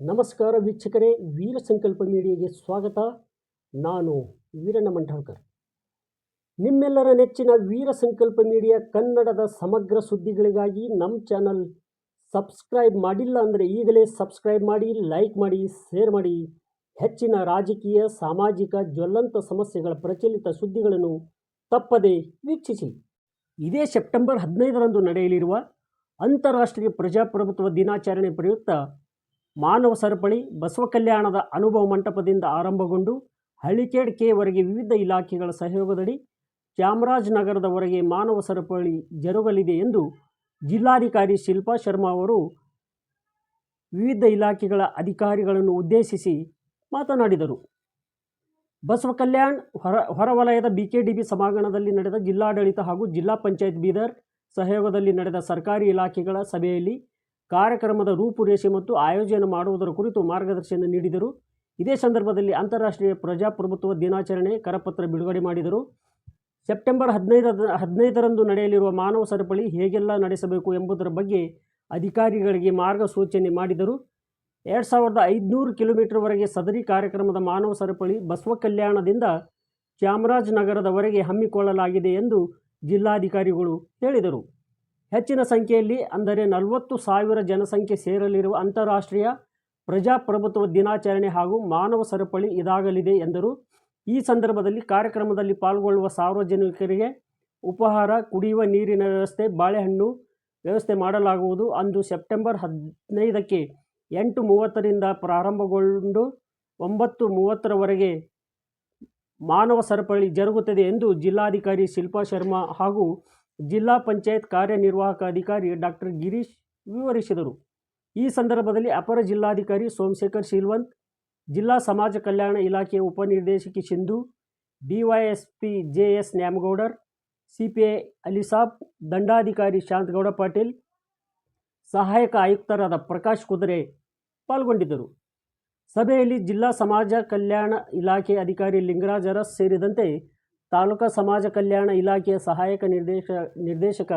ನಮಸ್ಕಾರ ವೀಕ್ಷಕರೇ, ವೀರ ಸಂಕಲ್ಪ ಮೀಡಿಯಾಗೆ ಸ್ವಾಗತ. ನಾನು ವೀರಣ್ಣ ಮಂಠಾಳ್ಕರ್ ನಿಮ್ಮೆಲ್ಲರ ನೆಚ್ಚಿನ ವೀರ ಸಂಕಲ್ಪ ಮೀಡಿಯಾ ಕನ್ನಡದ ಸಮಗ್ರ ಸುದ್ದಿಗಳಿಗಾಗಿ ನಮ್ಮ ಚಾನಲ್ ಸಬ್ಸ್ಕ್ರೈಬ್ ಮಾಡಿಲ್ಲ ಅಂದರೆ ಈಗಲೇ ಸಬ್ಸ್ಕ್ರೈಬ್ ಮಾಡಿ, ಲೈಕ್ ಮಾಡಿ, ಶೇರ್ ಮಾಡಿ. ಹೆಚ್ಚಿನ ರಾಜಕೀಯ, ಸಾಮಾಜಿಕ ಜ್ವಲಂತ ಸಮಸ್ಯೆಗಳ ಪ್ರಚಲಿತ ಸುದ್ದಿಗಳನ್ನು ತಪ್ಪದೆ ವೀಕ್ಷಿಸಿ. ಇದೇ ಸೆಪ್ಟೆಂಬರ್ ಹದಿನೈದರಂದು ನಡೆಯಲಿರುವ ಅಂತಾರಾಷ್ಟ್ರೀಯ ಪ್ರಜಾಪ್ರಭುತ್ವ ದಿನಾಚರಣೆ ಪ್ರಯುಕ್ತ ಮಾನವ ಸರಪಳಿ ಬಸವ ಕಲ್ಯಾಣದ ಅನುಭವ ಮಂಟಪದಿಂದ ಆರಂಭಗೊಂಡು ಹಳ್ಳಿಕೇಡ್ ಕೆವರೆಗೆ ವಿವಿಧ ಇಲಾಖೆಗಳ ಸಹಯೋಗದಡಿ ಚಾಮರಾಜನಗರದವರೆಗೆ ಮಾನವ ಸರಪಳಿ ಜರುಗಲಿದೆ ಎಂದು ಜಿಲ್ಲಾಧಿಕಾರಿ ಶಿಲ್ಪಾ ಶರ್ಮಾ ಅವರು ವಿವಿಧ ಇಲಾಖೆಗಳ ಅಧಿಕಾರಿಗಳನ್ನು ಉದ್ದೇಶಿಸಿ ಮಾತನಾಡಿದರು. ಬಸವ ಕಲ್ಯಾಣ್ ಹೊರ, ಹೊರವಲಯದ ಬಿಕೆಡಿಬಿ ಸಭಾಂಗಣದಲ್ಲಿ ನಡೆದ ಜಿಲ್ಲಾಡಳಿತ ಹಾಗೂ ಜಿಲ್ಲಾ ಪಂಚಾಯತ್ ಬೀದರ್ ಸಹಯೋಗದಲ್ಲಿ ನಡೆದ ಸರ್ಕಾರಿ ಇಲಾಖೆಗಳ ಸಭೆಯಲ್ಲಿ ಕಾರ್ಯಕ್ರಮದ ರೂಪುರೇಷೆ ಮತ್ತು ಆಯೋಜನೆ ಮಾಡುವುದರ ಕುರಿತು ಮಾರ್ಗದರ್ಶನ ನೀಡಿದರು. ಇದೇ ಸಂದರ್ಭದಲ್ಲಿ ಅಂತಾರಾಷ್ಟ್ರೀಯ ಪ್ರಜಾಪ್ರಭುತ್ವ ದಿನಾಚರಣೆ ಕರಪತ್ರ ಬಿಡುಗಡೆ ಮಾಡಿದರು. ಸೆಪ್ಟೆಂಬರ್ ಹದಿನೈದರ, ಹದಿನೈದರಂದು ನಡೆಯಲಿರುವ ಮಾನವ ಸರಪಳಿ ಹೇಗೆಲ್ಲ ನಡೆಸಬೇಕು ಎಂಬುದರ ಬಗ್ಗೆ ಅಧಿಕಾರಿಗಳಿಗೆ ಮಾರ್ಗಸೂಚನೆ ಮಾಡಿದರು. ಎರಡು ಸಾವಿರದ ಐದುನೂರು ಕಿಲೋಮೀಟರ್ವರೆಗೆ ಸದರಿ ಕಾರ್ಯಕ್ರಮದ ಮಾನವ ಸರಪಳಿ ಬಸವ ಕಲ್ಯಾಣದಿಂದ ಚಾಮರಾಜನಗರದವರೆಗೆ ಹಮ್ಮಿಕೊಳ್ಳಲಾಗಿದೆ ಎಂದು ಜಿಲ್ಲಾಧಿಕಾರಿಗಳು ಹೇಳಿದರು. ಹೆಚ್ಚಿನ ಸಂಖ್ಯೆಯಲ್ಲಿ ಅಂದರೆ ನಲವತ್ತು ಸಾವಿರ ಜನಸಂಖ್ಯೆ ಸೇರಲಿರುವ ಅಂತಾರಾಷ್ಟ್ರೀಯ ಪ್ರಜಾಪ್ರಭುತ್ವ ದಿನಾಚರಣೆ ಹಾಗೂ ಮಾನವ ಸರಪಳಿ ಇದಾಗಲಿದೆ ಎಂದರು. ಈ ಸಂದರ್ಭದಲ್ಲಿ ಕಾರ್ಯಕ್ರಮದಲ್ಲಿ ಪಾಲ್ಗೊಳ್ಳುವ ಸಾರ್ವಜನಿಕರಿಗೆ ಉಪಹಾರ, ಕುಡಿಯುವ ನೀರಿನ ವ್ಯವಸ್ಥೆ, ಬಾಳೆಹಣ್ಣು ವ್ಯವಸ್ಥೆ ಮಾಡಲಾಗುವುದು. ಅಂದು ಸೆಪ್ಟೆಂಬರ್ ಹದಿನೈದಕ್ಕೆ ಎಂಟು ಮೂವತ್ತರಿಂದ ಪ್ರಾರಂಭಗೊಂಡು ಒಂಬತ್ತು ಮೂವತ್ತರವರೆಗೆ ಮಾನವ ಸರಪಳಿ ಜರುಗುತ್ತದೆ ಎಂದು ಜಿಲ್ಲಾಧಿಕಾರಿ ಶಿಲ್ಪಾ ಶರ್ಮಾ ಹಾಗೂ ಜಿಲ್ಲಾ ಪಂಚಾಯತ್ ಕಾರ್ಯನಿರ್ವಾಹಕ ಅಧಿಕಾರಿ ಡಾಕ್ಟರ್ ಗಿರೀಶ್ ವಿವರಿಸಿದರು. ಈ ಸಂದರ್ಭದಲ್ಲಿ ಅಪರ ಜಿಲ್ಲಾಧಿಕಾರಿ ಸೋಮಶೇಖರ್ ಶೀಲ್ವಂತ್, ಜಿಲ್ಲಾ ಸಮಾಜ ಕಲ್ಯಾಣ ಇಲಾಖೆಯ ಉಪನಿರ್ದೇಶಕಿ Sindhu, DYSP J S Nyamagoudar, CPI Alisab, ದಂಡಾಧಿಕಾರಿ Shantagouda Patil, ಸಹಾಯಕ ಆಯುಕ್ತರಾದ ಪ್ರಕಾಶ್ ಕುದುರೆ ಪಾಲ್ಗೊಂಡಿದ್ದರು. ಸಭೆಯಲ್ಲಿ ಜಿಲ್ಲಾ ಸಮಾಜ ಕಲ್ಯಾಣ ಇಲಾಖೆ ಅಧಿಕಾರಿ ಲಿಂಗರಾಜರ ಅರಸ್ ಸೇರಿದಂತೆ ತಾಲೂಕಾ ಸಮಾಜ ಕಲ್ಯಾಣ ಇಲಾಖೆಯ ಸಹಾಯಕ ನಿರ್ದೇಶ, ನಿರ್ದೇಶಕ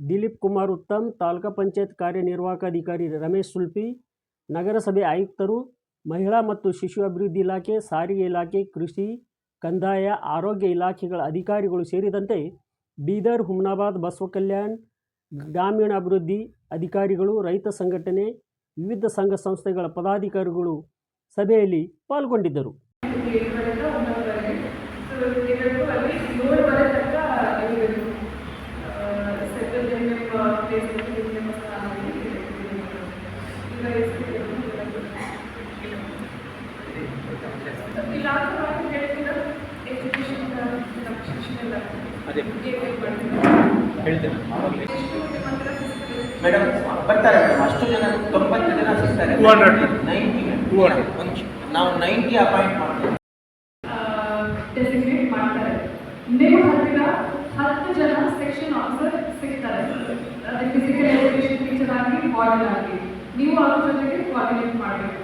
ದಿಲೀಪ್ ಕುಮಾರ್ ಉತ್ತಮ್, ತಾಲೂಕಾ ಪಂಚಾಯತ್ ಕಾರ್ಯನಿರ್ವಾಹಕ ಅಧಿಕಾರಿ ರಮೇಶ್ ಸುಲ್ಪಿ ನಗರಸಭೆ ಆಯುಕ್ತರು, ಮಹಿಳಾ ಮತ್ತು ಶಿಶು ಅಭಿವೃದ್ಧಿ ಇಲಾಖೆ, ಸಾರಿಗೆ ಇಲಾಖೆ, ಕೃಷಿ, ಕಂದಾಯ, ಆರೋಗ್ಯ ಇಲಾಖೆಗಳ ಅಧಿಕಾರಿಗಳು ಸೇರಿದಂತೆ ಬೀದರ್, ಹುಮ್ನಾಬಾದ್ ಬಸವ ಕಲ್ಯಾಣ್ ಗ್ರಾಮೀಣ ಅಭಿವೃದ್ಧಿ ಅಧಿಕಾರಿಗಳು, ರೈತ ಸಂಘಟನೆ, ವಿವಿಧ ಸಂಘ ಸಂಸ್ಥೆಗಳ ಪದಾಧಿಕಾರಿಗಳು ಸಭೆಯಲ್ಲಿ ಪಾಲ್ಗೊಂಡಿದ್ದರು. ಅಲ್ಲಿ ಏಳುವರೆ ತನಕ ಇರಬೇಕು ಸೆಂಟ್ರಲ್ ಜಂಗಮ್ ಪ್ಲೇಸ್ ದೇವಸ್ಥಾನದಲ್ಲಿ ಈಗ ಎಷ್ಟು ಇಲಾಖೆ ಹೇಳಿದ ಎಜುಕೇಷನ್ ಶಿಕ್ಷಣ ಇಲಾಖೆ ಅದೇ. ಹೇಳ್ತೇನೆ. ಮೇಡಮ್ ಬರ್ತಾರೆ ಮೇಡಮ್. ಅಷ್ಟು ಜನ ತೊಂಬತ್ತು ಜನ ಸಿಗ್ತಾರೆ. 200. ನೈಂಟಿ 200. ಒಂದು ನಾವು ನೈಂಟಿ ಅಪಾಯಿಂಟ್ ಮಾಡ್ತೀವಿ. ಸೆಕ್ಷನ್ ಆಫೀಸರ್ ಸಿಗ್ತಾರೆ ಅದೇ ಫಿಸಿಕಲ್ ಎಜುಕೇಶನ್ ಟೀಚರ್ ಆಗಿ ವಾರ್ಡನ್ ಆಗಿ ನೀವು ಅವ್ರ ಜೊತೆಗೆ ಕೋಆರ್ಡಿನೇಟ್ ಮಾಡಬೇಕು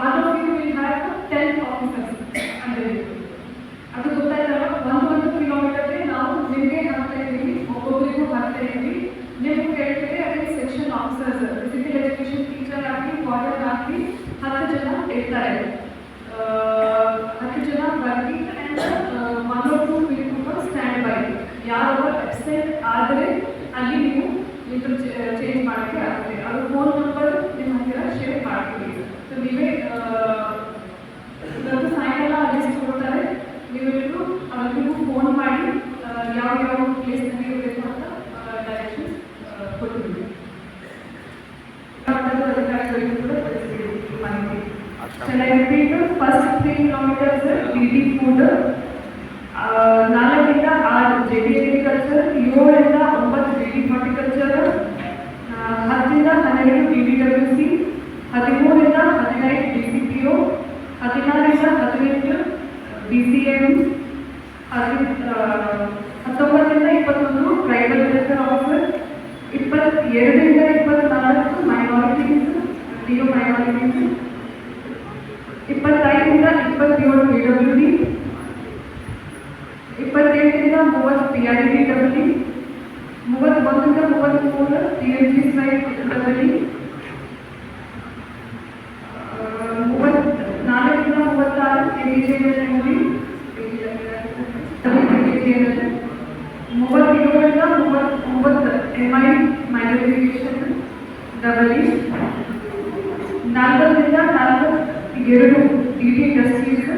one of you will have ten officers ಅಂದರೆ ಅದು ಗೊತ್ತಾಯ್ತಲ್ಲ ಒಂದು ಒಂದು ಕಿಲೋಮೀಟರ್ಗೆ ನಾವು ನಿಮಗೆ ಹಾಕ್ತಾ ಇದ್ದೀವಿ ಒಬ್ಬೊಬ್ಬರಿಗೂ ಹಾಕ್ತಾ ಇದ್ದೀವಿ ನೀವು ಕೇಳ್ತೀರಿ ಅದೇ section officers physical education teacher ಆಗಿ ವಾರ್ಡನ್ ಆಗಿ ಹತ್ತು ಜನ ಇರ್ತಾರೆ ಅಬ್ಸೆಂಟ್ ಆದರೆ ಅಲ್ಲಿ ನೀವು ನಿಂತು ಚೇಂಜ್ ಮಾಡೋಕ್ಕೆ ಆಗುತ್ತೆ. ಅದು ಫೋನ್ ನಂಬರ್ ನಿಮ್ಮ ಹತ್ತಿರ ಶೇರ್ ಮಾಡ್ತೀವಿ. ಸೊ ನೀವೇ ಇವತ್ತು ಸಾಯಂಕಾಲ ಲಿಸ್ಟ್ ಕೊಡ್ತಾರೆ ನೀವೆಲ್ಲರೂ ಅವರಿಗೂ ಫೋನ್ ಮಾಡಿ ಯಾವ ಯಾವ ಪ್ಲೇಸ್ನಲ್ಲಿ ಇರಬೇಕು ಅಂತ ಡೈರೆಕ್ಷನ್ಸ್ ಕೊಟ್ಟಿದ್ದೀವಿ. ಅಧಿಕಾರಿಗಳಿಗೂ ಕೂಡ ತಿಳಿಸ್ಬಿಡಿ ಈ ಮಾಹಿತಿ. First I kilometres the first three ನಾಲ್ಕರಿಂದ ಆರು ಜೆ ಡಿ ಅಗ್ರಿಕಲ್ಚರ್ ಏಳರಿಂದ ಒಂಬತ್ತು ಜೆ ಡಿ ಹಾರ್ಟಿಕಲ್ಚರ್ ಹತ್ತರಿಂದ ಹನ್ನೆರಡು ಡಿ ಡಿ ಡಬ್ಲ್ಯೂ ಸಿ ಹದಿಮೂರರಿಂದ ಹದಿನೈದು ಡಿ ಸಿ ಪಿ ಒ ಹದಿನಾರರಿಂದ ಹದಿನೆಂಟು ಡಿ ಸಿ ಎಂ ಹತ್ತೊಂಬತ್ತರಿಂದ ಇಪ್ಪತ್ತೊಂದು ಟ್ರೈಬಲ್ ವೆಲ್ಫೇರ್ ಆಫೀಸರ್ ಇಪ್ಪತ್ತೆರಡರಿಂದ ಇಪ್ಪತ್ನಾಲ್ಕು ಮೈನಾರಿಟೀಸ್ ಡಿಒ ಮೈನಾರಿಟೀಸ್ ಇಪ್ಪತ್ತೈದರಿಂದ ಇಪ್ಪತ್ತೇಳು ಡಿ ಡಬ್ಲ್ಯೂ ಡಿ ಇಪ್ಪತ್ತೆಂಟರಿಂದ ಮೂವತ್ತು ಪಿ ಐ ಡಿ ಡಬ್ಲಿ ಮೂವತ್ತೊಂದರಿಂದ ಮೂವತ್ತ್ಮೂರು P H D Y W ಮೂವತ್ತ್ನಾಲ್ಕರಿಂದ ಮೂವತ್ತಾರು ಎ ಡಿ ಜೆ ಡಬ್ಲಿ ಮೂವತ್ತೇಳರಿಂದ ಮೂವತ್ತು ಒಂಬತ್ತು ಎಮ್ ಐ ಮೈನೋರಿಫಿಕೇಶನ್ ಡಬಲಿ ನಾಲ್ಕರಿಂದ ನಾಲ್ಕು ಎರಡು ಡಿ ಟಿ ಇಂಡಸ್ಟ್ರೀಸ್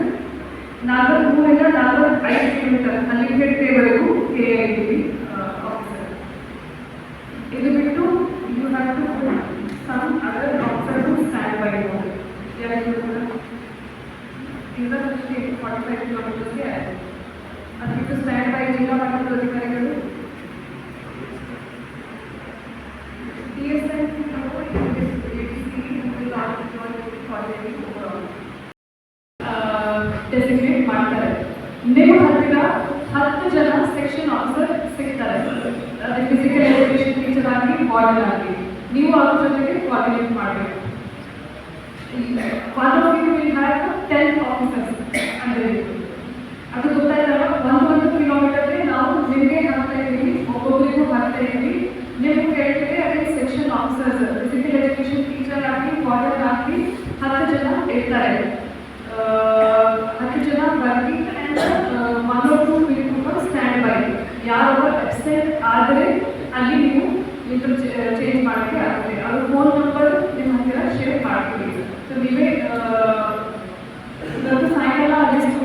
ನಾಲ್ಕು ಮೂರಿಂದ ನಾಲ್ಕು kilometre ಅಲ್ಲಿಪೇಟೆವರೆಗೂ K I D officer ಇದು ಬಿಟ್ಟು you have to some other officer to stand by ಯಾಕೆ ಇಂದ ಫಾರ್ಟಿ ಫೈವ್ ಕಿಲೋಮೀಟರ್ಸ್ಗೆ ಆಯಿತು ಅದು ಬಿಟ್ಟು ಸ್ಟ್ಯಾಂಡ್ ಬೈ ಜಿಲ್ಲಾ ಮಟ್ಟದ ಅಧಿಕಾರಿಗಳು ವಾರ್ಡನ್ ಆಗಿ ನೀವು ಅವ್ರ ಜೊತೆಗೆ ಕೋಆರ್ಡಿನೇಟ್ ಮಾಡಬೇಕು one of you will have ten officers ಅಂದರೆ ಅದು ಗೊತ್ತಾಯ್ತಲ್ಲ ಒಂದು ಒಂದು ಕಿಲೋಮೀಟರ್ಗೆ ನಾವು ನಿಮಗೆ ಹಾಕ್ತಾ ಇದ್ದೀವಿ ಒಬ್ಬೊಬ್ಬರಿಗೂ ಹಾಕ್ತಾ ಇದ್ದೀವಿ ನೀವು ಕೇಳ್ತೀವಿ ಅದೇ section officers physical education teacher ಆಗಿ ವಾರ್ಡನ್ ಆಗಿ ಹತ್ತು ಜನ ಇರ್ತಾರೆ ಆ, ಹತ್ತು ಜನ ಬರ್ತಿ one to people stand by ಯಾರು ಅಬ್ಸೆಂಟ್ ಆದರೆ ಅಲ್ಲಿ ನೀವು ನಿಂತು ಚೇಂಜ್ ಮಾಡೋಕ್ಕೆ ಆಗುತ್ತೆ. ಅದು ಫೋನ್ ನಂಬರ್ ನಿಮ್ಮ ಹತ್ತಿರ ಶೇರ್ ಮಾಡ್ತೀವಿ. ಸೊ ನೀವೇ ಸಾಯಂಕಾಲ ಲಿಸ್ಟ್